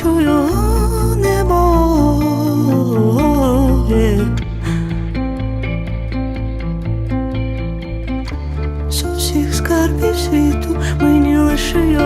чую небо. З усіх скарбів світу мені лише